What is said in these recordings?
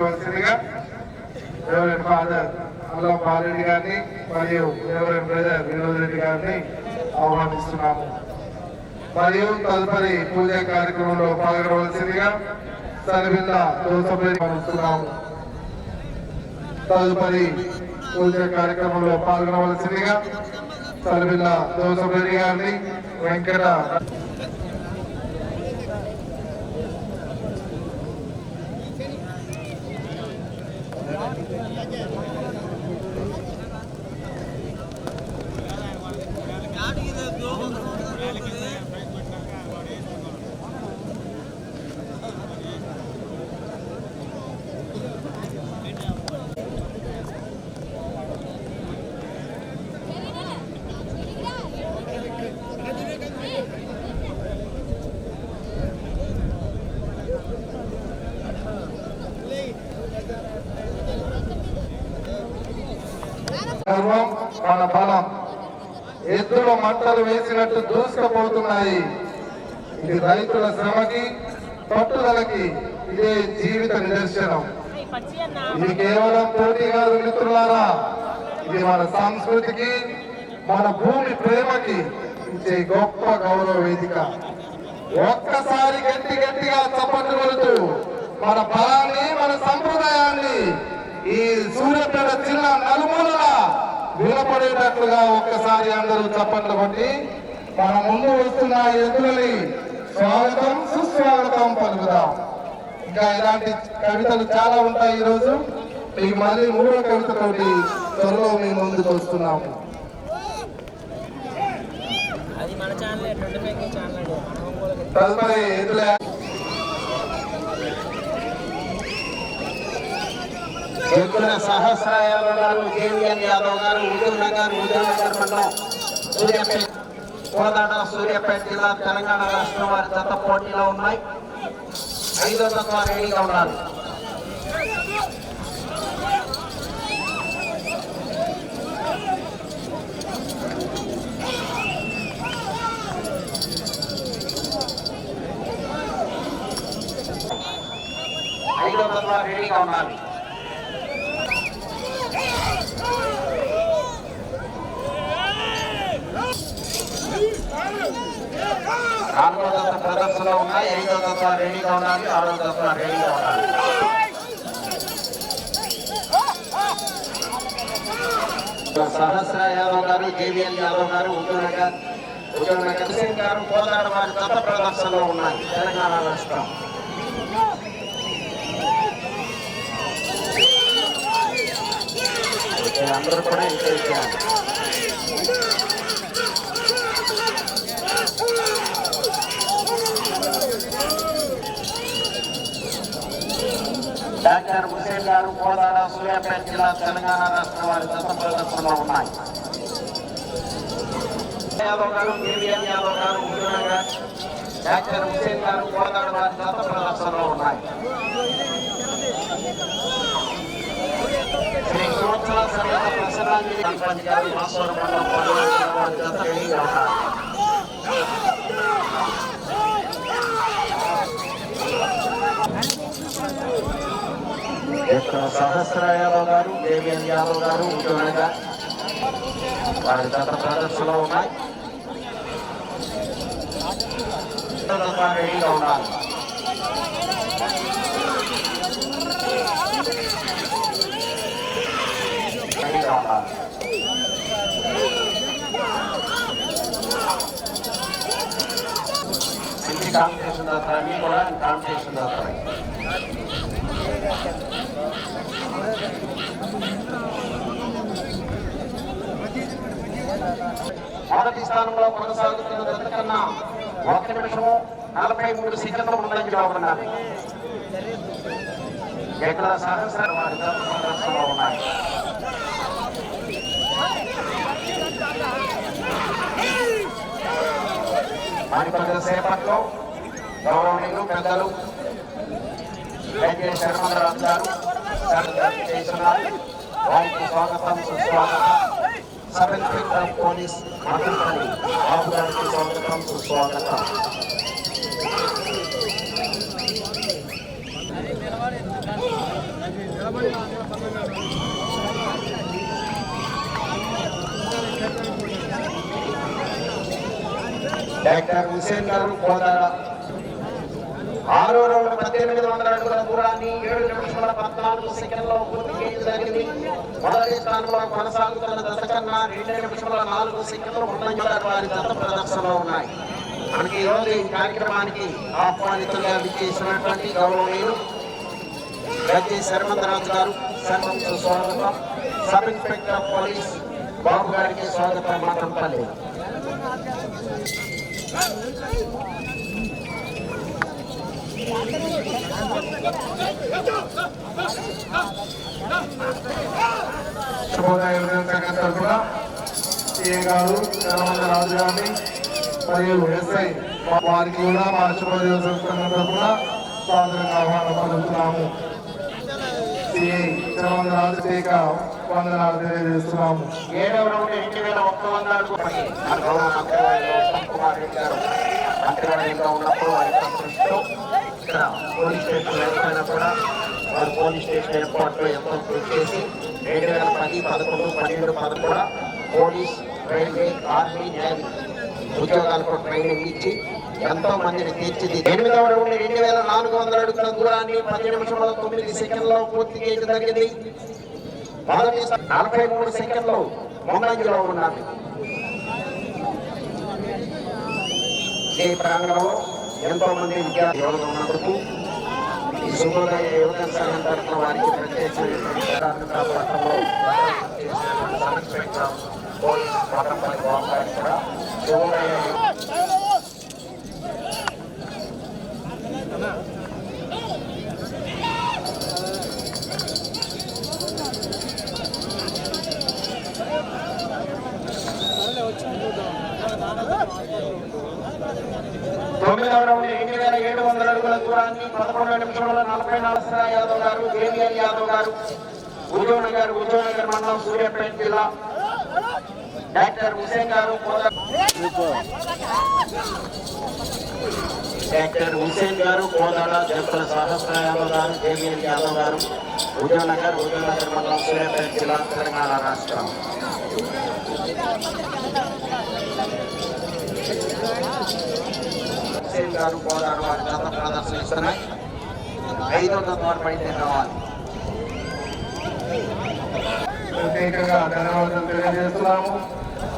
వలసిందిగా father అల్లం బాలరెడ్డి గారిని మరియు రెవరెండ్ బ్రదర్ వినోద్ రెడ్డి గారిని ఆహ్వానిస్తున్నాము. మరియు తదుపరి పూజ కార్యక్రమంలో పాల్గొనవలసిందిగా సరివిల్ల దోసపల్లి పంపుతున్నాము తదుపరి పూజ కార్యక్రమంలో పాల్గొనవలసిందిగా సరివిల్ల దోసపల్లి గారిని వెంకట Ele que ఎద్దుల మంటలు వేసినట్టు దూసుకుపోతున్నాయి. ఇది రైతుల శ్రమకి పట్టుదలకి ఇదే జీవిత నిదర్శనం. ఇది కేవలం పోటీ కాదు మిత్రులారా ఇది మన సంస్కృతికి మన భూమి ప్రేమకి ఇచ్చే గొప్ప గౌరవ వేదిక. ఒక్కసారి గట్టి గట్టిగా చప్పట్లు కొడుతూ మన బలాన్ని మన సంప్రదాయాన్ని ఈ సూర్యపేట జిల్లా నలుమూలలా వినపడేటట్లుగా ఒక్కసారి అందరూ చప్పట్లు కొట్టి మన ముందు వస్తున్న ఎదురుని స్వాగతం సుస్వాగతం పలుకుదాం. ఇంకా ఇలాంటి కవితలు చాలా ఉంటాయి ఈ రోజు మీకు మళ్ళీ మూడో కవితతోటి త్వరలో మీ ముందుకు వస్తున్నాము తదుపరి ఎదుల ఎద్దుల సహస్రాయాదవ్ గారు కేవీఎన్ యాదవ్ గారు హుజూర్ నగర్ హుజూర్ నగర్ మండలం సూర్యాపేట కోదాడ సూర్యాపేట జిల్లా తెలంగాణ రాష్ట్రం వారి జత పోటీలో ఉన్నాయి. ఐదో తత్వ రెడీగా ఉన్నారు. ఐదో తత్వ రెడీగా ఉన్నారు. నాలుగో దశ ప్రదర్శనలో ఉన్నాయి ఐదో దశ రెడీగా ఉండాలి ఆరో దశ రెడీగా ఉండాలి సహస్ర యాదవ్ గారు జేవిఎల్ యాదవ్ గారు ఉద్యోగ ఉద్యోగ హుసేన్ గారు కోదాడ వారి దత్త ప్రదర్శనలో ఉన్నాయి తెలంగాణ రాష్ట్రం. అందరూ కూడా ఎంకరేజ్ డాక్టర్ హుసేన్ గారు కోదాడ సూర్యాపేట జిల్లా తెలంగాణ రాష్ట్ర వారి దత్త ప్రదర్శనలో ఉన్నాయి. డాక్టర్ హుసేన్ గారు కోదాడ వారి దత్త ప్రదర్శనలో ఉన్నాయి. శ్రీ సంవత్సరాల సమేత ప్రసన్నాంజలి గణపతి గారు మండలం పర్యావరణ వారి దత్త ఉన్నారు. సహస్ర యాదవ్ గారు దేవియన్ యాదవ్ గారు ఉంటుండగా వారి గత ప్రదర్శనలో ఉన్నాయి రెడీగా ఉన్నారు రెడీగా ఉన్నారు మంచి కాంపిటీషన్ దాతారు అన్ని కూడా కాంపిటీషన్ దాతారు మొదటి స్థానంలో కొనసాగుతున్న జత ఒక నిమిషము నలభై మూడు సెకండ్లు ముందంజలో ఉన్నారు ఇక్కడ సహస్ర వారి ఉన్నాయి. మరి కొంతసేపట్లో గౌరవనీయులు పెద్దలు వెంకటేశ్వర శర్మరాజు గారు వారికి స్వాగతం సుస్వాగతం sub inspector police Madanapalle Babu గారికి స్వాగతం సుస్వాగతం డాక్టర్ హుసేన్ గారు కోదాడ ఆరో రౌండ్ పద్దెనిమిది వందల అడుగుల దూరాన్ని ఏడు నిమిషముల పద్నాలుగు సెకండ్లో పూర్తి చేయడం జరిగింది మొదటి స్థానంలో కొనసాగుతున్న దశ కన్నా రెండు నిమిషముల నాలుగు సెకండ్లు ముందంజల వారి దత్త ప్రదర్శనలో ఉన్నాయి. మనకి ఈరోజు ఈ కార్యక్రమానికి ఆహ్వానితులుగా విచ్చేసినటువంటి గౌరవనీయులు గజ్జి శర్మంతరాజు గారు సర్వంతో స్వాగతం సబ్ ఇన్స్పెక్టర్ పోలీస్ బాబు గారికి స్వాగతం మాత్రంపల్లి శుభోదయ ఉదయం సంఘం తరఫున సీఎం గారు చరమంద రాజు గారిని మరియు ఎస్ఐ వారికి కూడా మా శుభోదయ సంఘం తరఫున సాదరంగా ఆహ్వానం పలుకుతున్నాము సిఐ చరమంద రాజు చేయక వందనాలు తెలియజేస్తున్నాము ఏడవ రౌండ్ వేల ఒక్క గౌరవ కుమార్ రెడ్డి గారు ఉన్నప్పుడు వారి సంతృష్టితో ఇక్కడ పోలీస్ స్టేషన్ లేకపోయినా కూడా వారు పోలీస్ స్టేషన్ ఏర్పాటులో ఎంతో కృషి చేసి రెండు వేల పది పదకొండు పన్నెండు పదకొండు పోలీస్ రైల్వే ఆర్మీ నేవీ ఉద్యోగాలకు ట్రైనింగ్ ఇచ్చి ఎంతో మందిని తీర్చిది ఎనిమిదవ రౌండ్ రెండు వేల నాలుగు వందల అడుగుల దూరాన్ని పది నిమిషంలో తొమ్మిది సెకండ్లో పూర్తి చేయడం జరిగింది. మొదటి నలభై మూడు సెకండ్లు ముంబైలో ఉన్నది ఈ ప్రాంగణంలో ఎంతో మంది విద్యార్థులు ఉన్నందుకు ఈ శుభోదయ యువజన సంఘం తరఫున వారికి ప్రత్యేకమైనటువంటి పట్టణంలో చేసినటువంటి పోలీస్ పట్టణపల్లి బాబు కూడా శుభోదయ. తొమ్మిదవ రౌండ్ ఎనిమిది వేల ఏడు వందల అడుగుల దూరాన్ని పదకొండు నిమిషంలో నలభై నాలుగు యాదవ్ గారు కేవీఎల్ యాదవ్ గారు ఉద్యోనగర్ ఉద్యోనగర్ మండలం సూర్యాపేట జిల్లా. డాక్టర్ హుసేన్ గారు డాక్టర్ హుసేన్ గారు కోదాడ జంతుల సహస్ర యాదవ్ గారు కేవీఎల్ యాదవ్ గారు ఉద్యోనగర్ ఉద్యోనగర్ మండలం సూర్యాపేట జిల్లా తెలంగాణ రాష్ట్రం. హుసేన్ గారు కోదాడ వారి జత ప్రదర్శనిస్తున్నాయి ఐదో తత్వాలు పైతే రావాలి ప్రత్యేకంగా ధన్యవాదాలు తెలియజేస్తున్నాము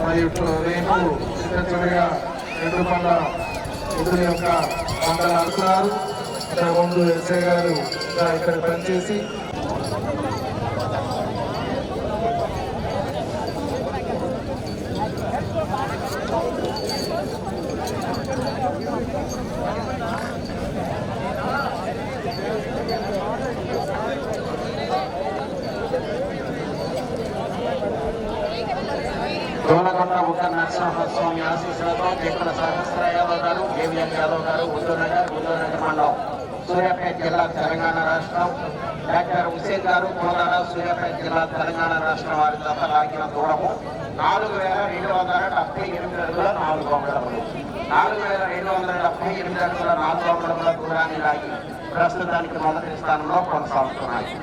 మరియు ఇప్పుడు రేపు చిన్న చివరిగా రెండు పండ్ల ఎదురు యొక్క పంటలు ఆడుతున్నారు. ఇక్కడ ముందు ఎస్ఐ గారు ఇక్కడ పనిచేసి స్వామి ఆశీస్సులతో జక్కుల సహస్ర యాదవ్ గారు కేవీఎల్ యాదవ్ గారు ఉద్దూనగర్ ఉద్దూనగర్ మండలం సూర్యాపేట జిల్లా తెలంగాణ రాష్ట్రం. డాక్టర్ హుసేన్ గారు కోదాడ సూర్యాపేట జిల్లా తెలంగాణ రాష్ట్రం వారి జత లాగిన దూరము. నాలుగు వేల రెండు వందల డెబ్బై ఎనిమిది అడుగుల నాలుగు అంగళములు నాలుగు వేల రెండు వందల డెబ్బై ఎనిమిది అడుగుల నాలుగు అంగళముల దూరాన్ని లాగి ప్రస్తుతానికి మొదటి స్థానంలో కొనసాగుతున్నాయి.